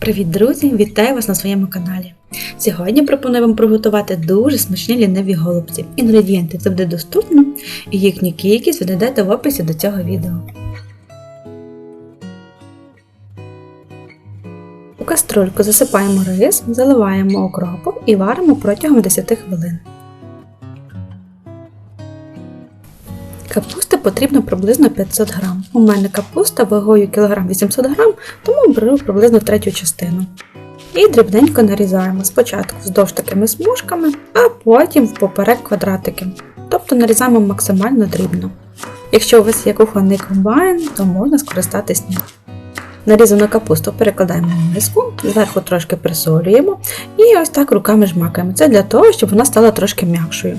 Привіт, друзі! Вітаю вас на своєму каналі. Сьогодні пропоную вам приготувати дуже смачні ліниві голубці. Інгредієнти це буде доступно, і їхню кількість ви знайдете в описі до цього відео. У каструльку засипаємо рис, заливаємо окропом і варимо протягом 10 хвилин. Капусти потрібно приблизно 500 г. У мене капуста вагою кілограм 800 г, тому беру приблизно третю частину. І дрібненько нарізаємо спочатку вздовж такими смужками, а потім впоперек квадратики. Тобто нарізаємо максимально дрібно. Якщо у вас є кухонний комбайн, то можна скористатись ним. Нарізану капусту перекладаємо в миску, зверху трошки присолюємо і ось так руками жмакаємо. Це для того, щоб вона стала трошки м'якшою.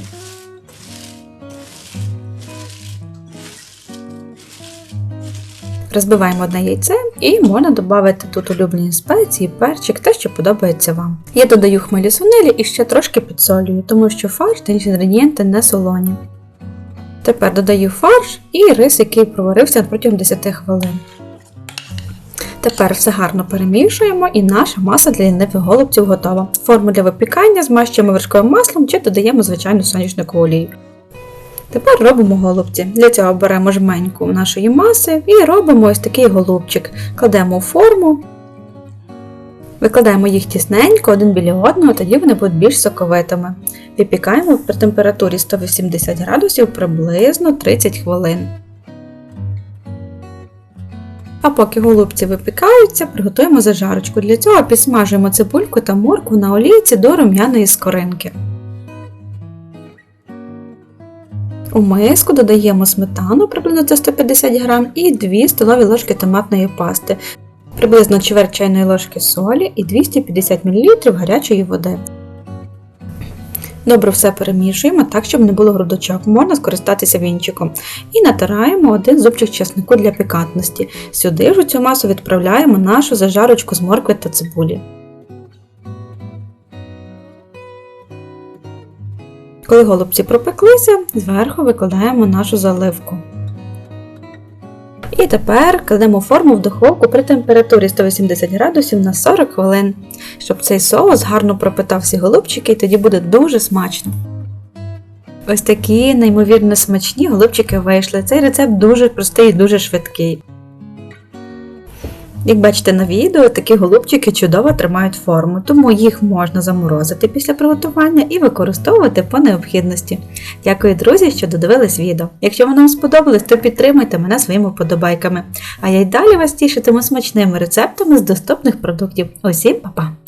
Розбиваємо одне яйце і можна додати тут улюблені спеції, перчик, те, що подобається вам. Я додаю хмелі сунелі і ще трошки підсолюю, тому що фарш та інші інгредієнти не солоні. Тепер додаю фарш і рис, який проварився протягом 10 хвилин. Тепер все гарно перемішуємо і наша маса для лінивих голубців готова. Форму для випікання змащуємо вершковим маслом чи додаємо звичайну соняшникову олію. Тепер робимо голубці. Для цього беремо жменьку нашої маси і робимо ось такий голубчик. Кладемо в форму, викладаємо їх тісненько один біля одного, тоді вони будуть більш соковитими. Випікаємо при температурі 180 градусів приблизно 30 хвилин. А поки голубці випікаються, приготуємо зажарочку. Для цього підсмажуємо цибульку та моркву на олійці до рум'яної скоринки. У миску додаємо сметану приблизно 150 г і 2 столові ложки томатної пасти, приблизно чверть чайної ложки солі і 250 мл гарячої води. Добре все перемішуємо так, щоб не було грудочок, можна скористатися вінчиком. І натираємо один зубчик чеснику для пікантності. Сюди ж у цю масу відправляємо нашу зажарочку з моркви та цибулі. Коли голубці пропеклися, зверху викладаємо нашу заливку. І тепер кладемо форму в духовку при температурі 180 градусів на 40 хвилин, щоб цей соус гарно пропитав всі голубчики і тоді буде дуже смачно. Ось такі неймовірно смачні голубчики вийшли. Цей рецепт дуже простий і дуже швидкий. Як бачите на відео, такі голубчики чудово тримають форму, тому їх можна заморозити після приготування і використовувати по необхідності. Дякую, друзі, що додивились відео. Якщо воно вам сподобалось, то підтримуйте мене своїми вподобайками. А я й далі вас тішитиму смачними рецептами з доступних продуктів. Усім па-па!